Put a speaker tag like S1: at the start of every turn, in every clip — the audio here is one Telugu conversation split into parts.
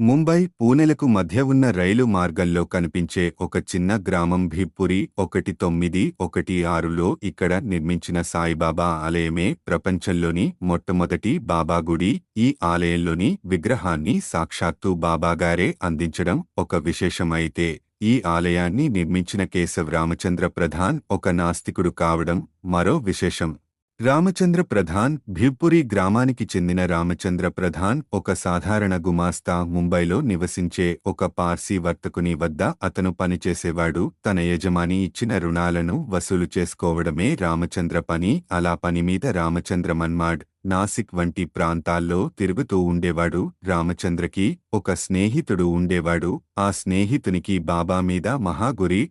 S1: ముంబై పూణెలకు మధ్య ఉన్న రైలు మార్గంలో కనిపించే ఒక చిన్న గ్రామం భిప్పురి ఒకటి తొమ్మిది ఒకటి ఆరులో ఇక్కడ నిర్మించిన సాయిబాబా ఆలయమే ప్రపంచంలోని మొట్టమొదటి బాబా గుడి. ఈ ఆలయంలోని విగ్రహాన్ని సాక్షాత్తు బాబాగారే అందించడం ఒక విశేషమైతే ఈ ఆలయాన్ని నిర్మించిన కేశవ్ రామచంద్ర ప్రధాన్ ఒక నాస్తికుడు కావడం మరో విశేషం. రామచంద్ర ప్రధాన్ భివ్పురి గ్రామానికి చెందిన రామచంద్ర ప్రధాన్ ఒక సాధారణ గుమాస్తా ముంబైలో నివసించే ఒక పార్సీ వర్తకుని వద్ద అతను పనిచేసేవాడు. తన యజమాని ఇచ్చిన రుణాలను వసూలు చేసుకోవడమే రామచంద్ర పని. అలా పని మీద రామచంద్ర మన్మాడ్ నాసిక్ వంటి ప్రాంతాల్లో తిరుగుతూ ఉండేవాడు. రామచంద్రకి ఒక స్నేహితుడు ఉండేవాడు. ఆ స్నేహితునికి బాబా మీద మహాగురి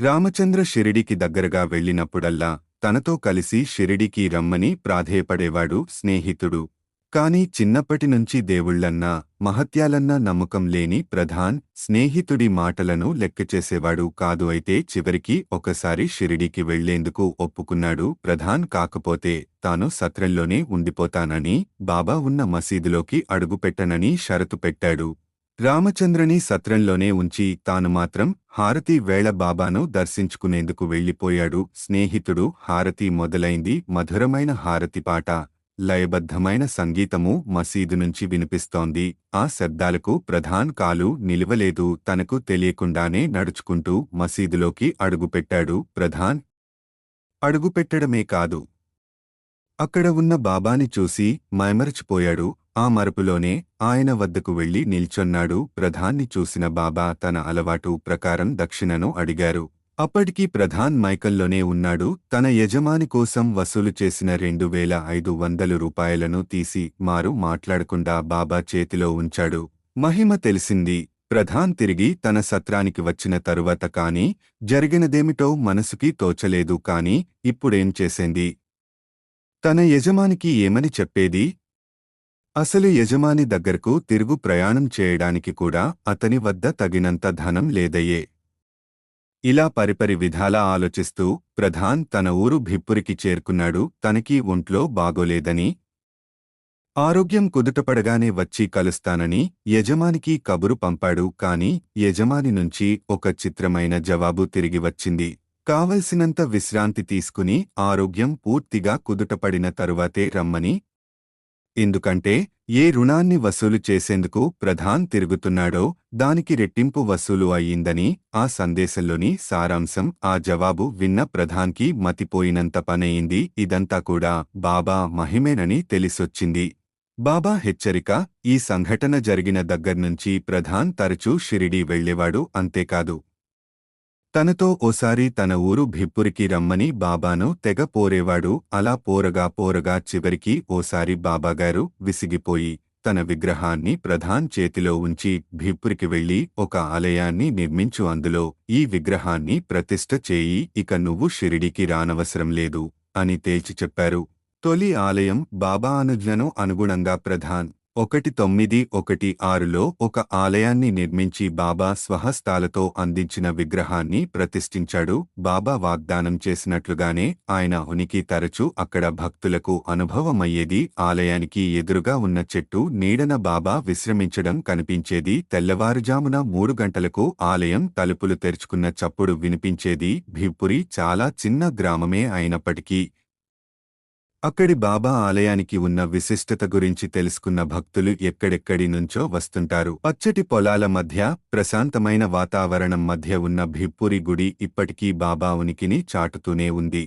S1: రామచంద్ర షిరిడికి దగ్గరగా వెళ్ళినప్పుడల్లా తనతో కలిసి షిరిడికి రమ్మని ప్రాధేయపడేవాడు స్నేహితుడు. కాని చిన్నప్పటినుంచి దేవుళ్ళన్నా మహత్యాలన్నా నమ్మకం లేని ప్రధాన్ స్నేహితుడి మాటలను లెక్కచేసేవాడు కాదు అయితే చివరికి ఒకసారి షిరిడికి వెళ్ళేందుకు ఒప్పుకున్నాడు ప్రధాన్ కాకపోతే తాను సత్రంలోనే ఉండిపోతానని బాబా ఉన్న మసీదులోకి అడుగుపెట్టనని షరతు పెట్టాడు. రామచంద్రని సత్రంలోనే ఉంచి తాను మాత్రం హారతి వేళ బాబాను దర్శించుకునేందుకు వెళ్ళిపోయాడు. స్నేహితుడు హారతి మొదలైంది. మధురమైన హారతి పాట లయబద్ధమైన సంగీతము మసీదు నుంచి వినిపిస్తోంది. ఆ శబ్దాలకు ప్రధాన్ కాలు నిలవలేదు. తనకు తెలియకుండానే నడుచుకుంటూ మసీదులోకి అడుగుపెట్టాడు. ప్రధాన్ అడుగుపెట్టడమే కాదు. అక్కడ ఉన్న బాబాని చూసి మైమరచిపోయాడు. ఆ మరపులోనే ఆయన వద్దకు వెళ్ళి నిల్చొన్నాడు. ప్రధాన్ని చూసిన బాబా తన అలవాటు ప్రకారం దక్షిణను అడిగారు. అప్పటికి ప్రధాన్ మైకల్లోనే ఉన్నాడు. తన యజమాని కోసం వసూలు చేసిన రెండు వేల ఐదు వందలు రూపాయలను తీసి మారు మాట్లాడకుండా బాబా చేతిలో ఉంచాడు. మహిమ తెలిసింది. ప్రధాన్ తిరిగి తన సత్రానికి వచ్చిన తరువాత కాని జరిగినదేమిటో మనసుకి తోచలేదు కాని ఇప్పుడేం చేసేంది? తన యజమానికి ఏమని చెప్పేది? అసలు యజమాని దగ్గరకు తిరుగు ప్రయాణం చేయడానికి కూడా అతని వద్ద తగినంత ధనం లేదయ్యే. ఇలా పరిపరి విధాలా ఆలోచిస్తూ ప్రధాన్ తన ఊరు భిప్పురికి చేరుకున్నాడు తనకి ఒంట్లో బాగోలేదని. ఆరోగ్యం కుదుటపడగానే వచ్చి కలుస్తానని యజమానికి కబురు పంపాడు కాని యజమాని నుంచి ఒక చిత్రమైన జవాబు తిరిగి వచ్చింది. కావలసినంత విశ్రాంతి తీసుకుని ఆరోగ్యం పూర్తిగా కుదుటపడిన తరువాతే రమ్మని ఎందుకంటే ఏ రుణాన్ని వసూలు చేసేందుకు ప్రధాన్ తిరుగుతున్నాడో దానికి రెట్టింపు వసూలు అయ్యిందని ఆ సందేశంలోని సారాంశం ఆ జవాబు విన్న ప్రధాన్కి మతిపోయినంత పనయింది. ఇదంతా కూడా బాబా మహిమేనని తెలిసొచ్చింది. బాబా హెచ్చరిక ఈ సంఘటన జరిగిన దగ్గర్నుంచి ప్రధాన్ తరచూ షిరిడీ వెళ్ళేవాడు అంతేకాదు. తనతో ఓసారి తన ఊరు భిప్పురికి రమ్మని బాబాను తెగ పోరేవాడు. అలా పోరగా పోరగా చివరికి ఓసారి బాబాగారు విసిగిపోయి తన విగ్రహాన్ని ప్రధాన్ చేతిలో ఉంచి భిప్పురికి వెళ్ళి ఒక ఆలయాన్ని నిర్మించు అందులో ఈ విగ్రహాన్ని ప్రతిష్ఠ చేయి ఇక నువ్వు షిరిడికి రానవసరం లేదు అని తేల్చి చెప్పారు. తొలి ఆలయం బాబా అనుజ్ఞను అనుగుణంగా ప్రధాన్ ఒకటి తొమ్మిది ఒకటి ఆరులో ఒక ఆలయాన్ని నిర్మించి బాబా స్వహస్తాలతో అందించిన విగ్రహాన్ని ప్రతిష్ఠించాడు. బాబా వాగ్దానం చేసినట్లుగానే ఆయన ఉనికి తరచూ అక్కడ భక్తులకు అనుభవమయ్యేది. ఆలయానికి ఎదురుగా ఉన్న చెట్టు నీడన బాబా విశ్రమించడం కనిపించేది. తెల్లవారుజామున మూడు గంటలకు ఆలయం తలుపులు తెరుచుకున్న చప్పుడు వినిపించేది. భిప్పురి చాలా చిన్న గ్రామమే అయినప్పటికీ అక్కడి బాబా ఆలయానికి ఉన్న విశిష్టత గురించి తెలుసుకున్న భక్తులు ఎక్కడెక్కడి నుంచో వస్తుంటారు. పచ్చటి పొలాల మధ్య ప్రశాంతమైన వాతావరణం మధ్య ఉన్న భిప్పురి గుడి ఇప్పటికీ బాబా ఉనికిని చాటుతూనే ఉంది.